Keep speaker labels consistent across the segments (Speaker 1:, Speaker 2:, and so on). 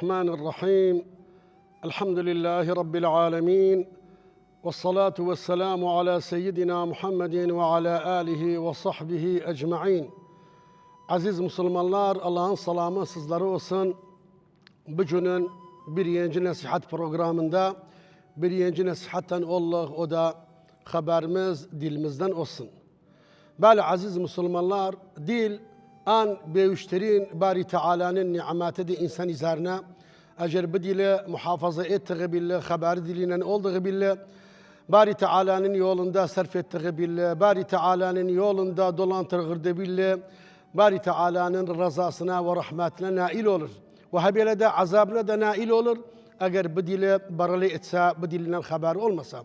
Speaker 1: الرحمن الرحيم الحمد لله رب العالمين والصلاة والسلام على سيدنا محمد وعلى آله وصحبه أجمعين Aziz Müslümanlar, Allah'ın selamı sizlere olsun. Bugünün bir yeni nasihat programında bir yeni nasihatten Allah o da haberimiz dilimizden olsun. Böyle aziz Müslümanlar, dil an bevüşterin bari Teala'nın nimeti de insan üzerine eğer bu dili muhafaza ettiği bile, haber dilinden olduğu bile, bari Teala'nın yolunda sarf ettiği bile, bari Teala'nın yolunda dolandırdığı bile, bari Teala'nın rızasına ve rahmetine nail olur. Ve habele de azabına da nail olur. Eğer bu dili baralı etse, bu dilinden haber olmasa.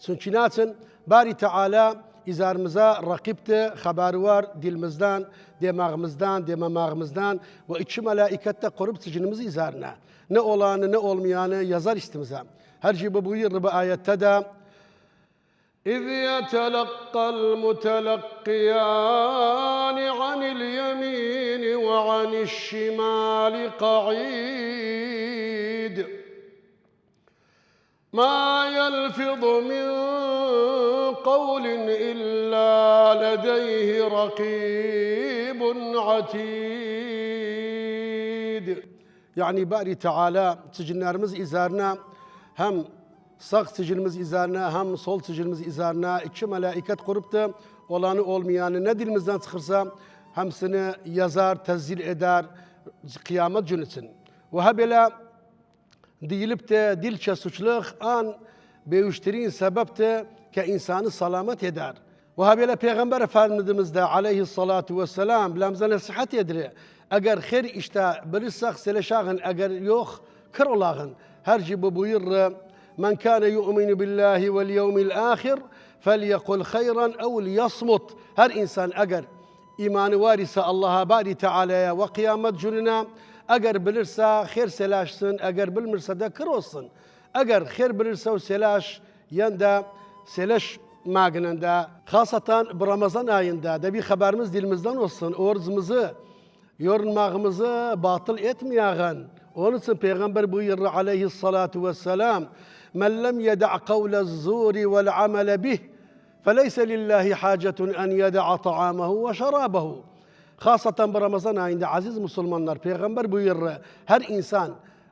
Speaker 1: Çünkü naçın bari Teala izarımıza rakipti, haberi var dilimizden, demağımızdan, dememağımızdan ve içi melaikette korup sicilimizi izarına. Ne olanı ne olmayanı yazar istimize. Her şey bu buyur bu ayette de إذ يتلقى المتلقيان عن اليمين وعن الشمال قعيد ما يلفظ من قول إلا لديه رقيب عتيد Yani bari Teala sicillerimiz izarına hem sağ sicilimiz izarına hem sol sicilimiz izarına iki melaiket kurup da olanı olmayanı ne dilimizden çıkırsa hemsini yazar, tezil eder kıyamet günü için. Ve habele دیلبته دیلچه سوچلخ آن بیوشترین سببته که إنسان سلامت دار و هبیل پیغمبر فرمودمز ده علیه الصلاة والسلام لامزن صحت یدره اگر خیر اشتا بلسخ سلشاغن اگر یوخ کرولاغن هرجی ببویر من كان يؤمن بالله واليوم الآخر فليقل خيرا أو ليصمت. هر إنسان أجر إيمان وارث الله باري تعالى وقيامة جننا eğer bilirse hayır selaşsın, eğer bilmirse de kır olsun. Eğer hayır bilirse o selaş yanda selaş magnında, hasatan bu Ramazan ayında da bir haberimiz dilimizden olsun. Orucumuzu, yorulmağımızı batıl etmeyen. Onun için Peygamber buyurdu aleyhissalatu vesselam, من لم يدع قول الزور والعمل به فليس لله حاجة أن يدع طعامه وشرابه Hasatan bu Ramazan ayında aziz Müslümanlar peygamber buyurur her insan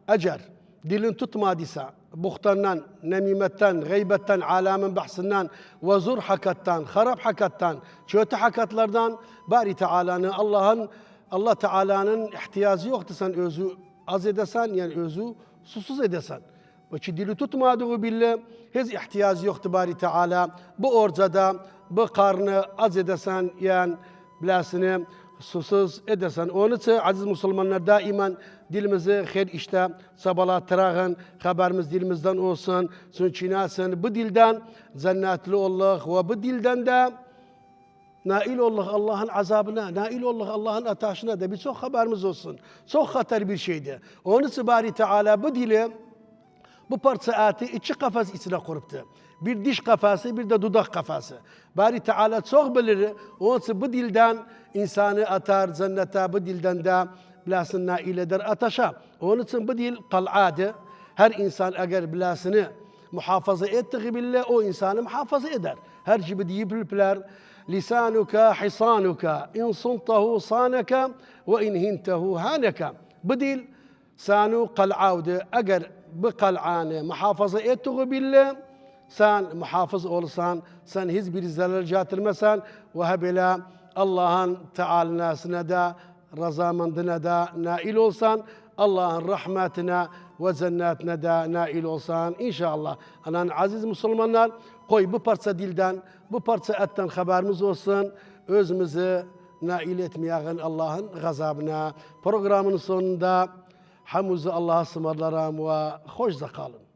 Speaker 1: eğer dilin tutmadıysa buhtandan, nemimetten, gıybetten, alamin bahsinden, ve zur hakattan, harap hakattan, kötü hakatlardan bari Teala'nın Allah'ın Allah Teala'nın ihtiyacı yoktu sen özü az edesen yani özü susuz edesen. Ve ki dili tutmadığı bile hiç ihtiyacı yoktu bari Teala. Bu orcada bu karnı az edesen yani bilasını susuz edesen. Onun için aziz Müslümanlar daiman dilimizi her işte çabalatırağın, haberimiz dilimizden olsun. Çünkü nasıl bu dilden cennetli Allah ve bu dilden de nail Allah Allah'ın azabına, nail Allah Allah'ın ataşına da birçok haberimiz olsun. Çok hatar bir şeydi. Onun için bari Teala bu dili bu parça eti iki kafes içine kuruptu. Bir diş kafası, bir de dudak kafası. Bari Teala çok bilir. Onun bu dilden insanı atar cennete, bu dilden de bilasın nail eder ataşa. Onun için bu dil kal'adı. Her insan eğer bilasını muhafaza ettiği bile o insanı muhafaza eder. Her gibi deyip bilpiler. Lisanuka hisanuka in suntahu sanaka ve in hintehu hanaka. Bu dil sanu kal'avdı. Eğer bu kal'anı muhafaza ettiği bile sen muhafız olsan, sen hiçbir zarar getirmesen ve hebela Allah'ın Teala'sına da razamandına da nail olsan, Allah'ın rahmetine ve cennetine de nail olsan inşallah. Anan aziz Müslümanlar koy bu parça dilden, bu parça etten haberimiz olsun. Özümüzü nail etmeyen Allah'ın gazabına. Programın sonunda hamuzu Allah'a ısmarlarım ve hoşça kalın.